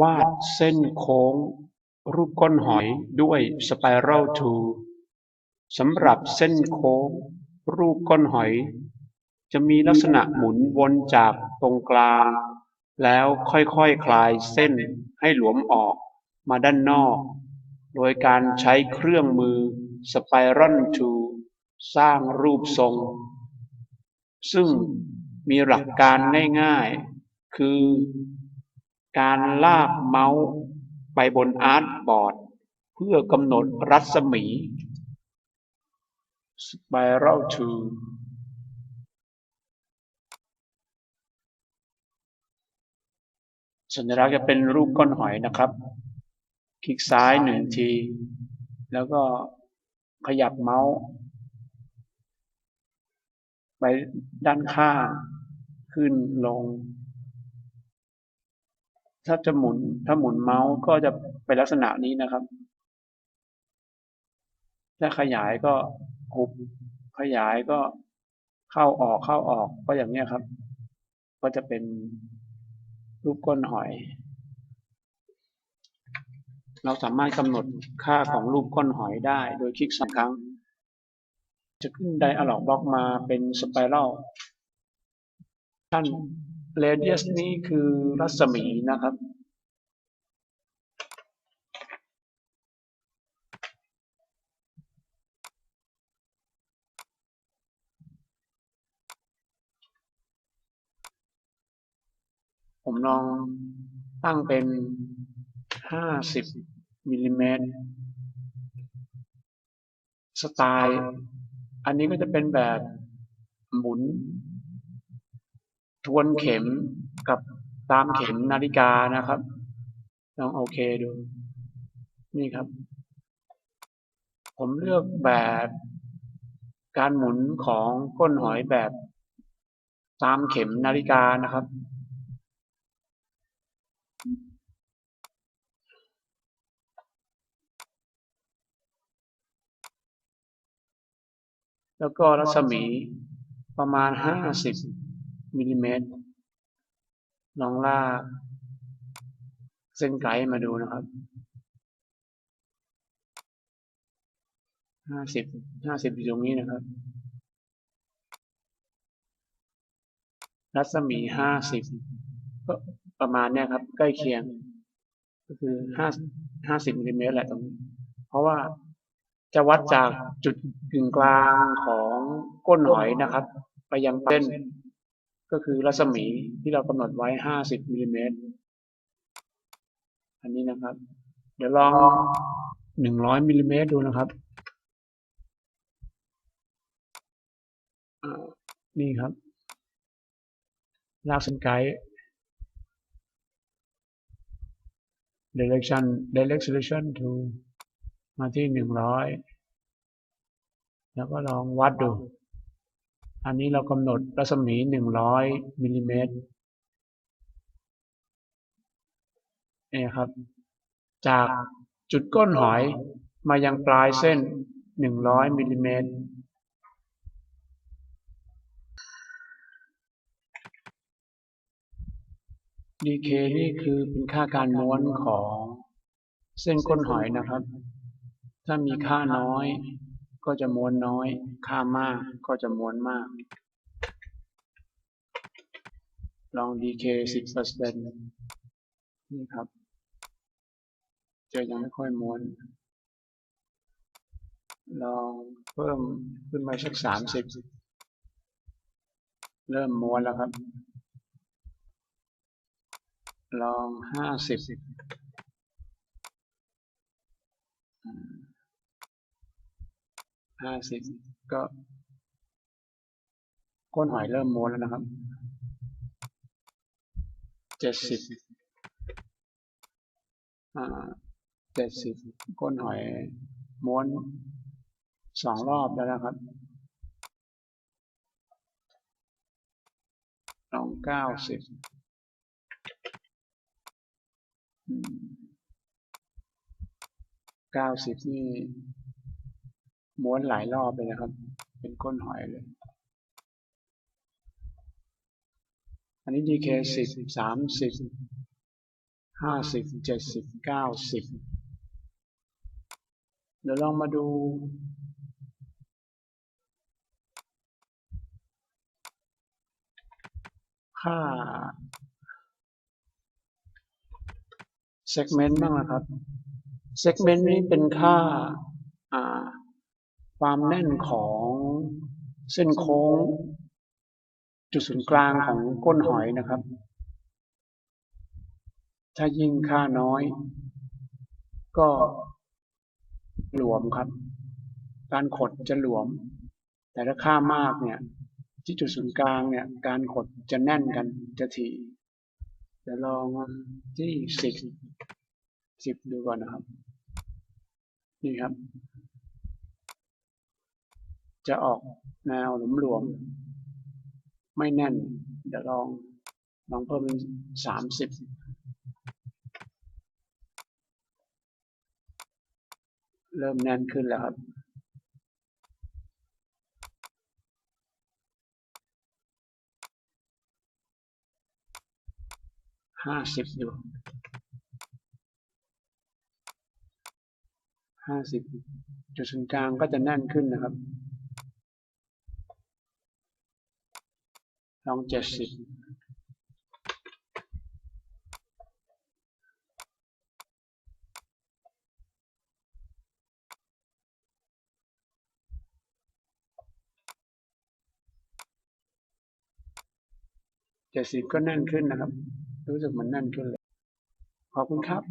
วาดเส้นโค้ง รูปก้นหอยด้วย Spiral Tool สำหรับเส้นโค้ง รูปก้นหอย จะมีลักษณะหมุนวนจากตรงกลาง แล้วค่อยๆคคลายเส้นให้หลวมออกมาด้านนอก โดยการใช้เครื่องมือ Spiral Tool สร้างรูปทรง ซึ่งมีหลักการง่ายๆ คือ การลากเมาส์ไปบนอาร์ตบอร์ด เพื่อกำหนดรัศมี Spiral to สัญลักษณ์จะเป็นรูปก้อนหอยนะครับ คลิกซ้ายหนึ่งที แล้วก็ขยับเมาส์ ไปด้านข้างขึ้นลง ถ้าจะหมุน ถ้าหมุนเมาส์ก็จะเป็นลักษณะนี้นะครับ ถ้าขยายก็หุบขยายก็เข้าออกเข้าออกก็อย่างนี้ครับ ก็จะเป็นรูปก้นหอย เราสามารถกำหนดค่าของรูปก้นหอยได้ โดยคลิกสองครั้ง จะขึ้นไดอะล็อกบล็อกมาเป็นสไปรัลท่าน เรเดียสนี้คือรัศมีนะครับ ผมลองตั้งเป็นห้าสิบมิลลิเมตรสไตล์ อันนี้ก็จะเป็นแบบหมุน ทวนเข็มกับตามเข็มนาฬิกานะครับลองโอเคดู นี่ครับ ผมเลือกแบบการหมุนของก้นหอยแบบตามเข็มนาฬิกานะครับ แล้วก็รัศมีประมาณห้าสิบ มิลลิเมตร ลองลากเส้นไกด์มาดูนะครับห้าสิบห้าสิบอยู่ตรงนี้นะครับ รัศมีห้าสิบก็ประมาณเนี้ยครับ ใกล้เคียง ก็คือห้าห้าสิบมิลลิเมตรแหละตรงนี้ เพราะว่าจะวัดจากจุดกึ่งกลางของก้นหอยนะครับ ไปยังเส้น ก็คือรัศมีที่เรากำหนดไว้ห้าสิบมิลลิเมตร อันนี้นะครับ เดี๋ยวลองหนึ่งร้อยมิลลิเมตรดูนะครับ นี่ครับ ลากเส้นไกด์ direction direct solution to มาที่หนึ่งร้อยแล้วก็ลองวัดดู อันนี้เรากำหนดรัศมีหนึ่งร้อยมิลลิเมตรนี่ครับ จากจุดก้นหอยมายังปลายเส้นหนึ่งร้อยมิลลิเมตร dk นี่คือเป็นค่าการม้วนของเส้นก้นหอยนะครับ ถ้ามีค่าน้อย ก็จะม้วนน้อย ค่ามากก็จะม้วนมาก ลองดีเคสิส10%นนี่ครับ จะยังไม่ค่อยม้วน ลองเพิ่มขึ้นมาสักสามสิบเริ่มม้วนแล้วครับ ลองห้าสิบ ห้าสิบก็ก้นหอยเริ่มม้วนแล้วนะครับเจ็ดสิบอ่าเจ็ดสิบก้นหอยม้วนสองรอบแล้วนะครับลองเก้าสิบเก้าสิบนี่ ม้วนหลายรอบเลยนะครับ เป็นก้นหอยเลย อันนี้ DK สิบสามสิบห้าสิบเจ็ดสิบเก้าสิบเดี๋ยวลองมาดูค่า segment บ้างนะครับ segment นี้เป็นค่า อ่า ความแน่นของเส้นโค้ง จุดศูนย์กลางของก้นหอยนะครับ ถ้ายิ่งค่าน้อย ก็หลวมครับ การขดจะหลวม แต่ถ้าค่ามากเนี่ย ที่จุดศูนย์กลางเนี่ย การขดจะแน่นกันจะถี่เดี๋ยวลองที่สิบสิบดูก่อนนะครับ นี่ครับ จะออกแนวหลวมๆไม่แน่น เดี๋ยวลองลองเพิ่มเป็นสามสิบเริ่มแน่นขึ้นแล้วครับห้าสิบดูห้าสิบจุดศูนย์กลางก็จะแน่นขึ้นนะครับ ลองเจ็ดสิบเจ็ดสิบก็แน่นขึ้นนะครับ รู้สึกมันแน่นขึ้นเลย ขอบคุณครับ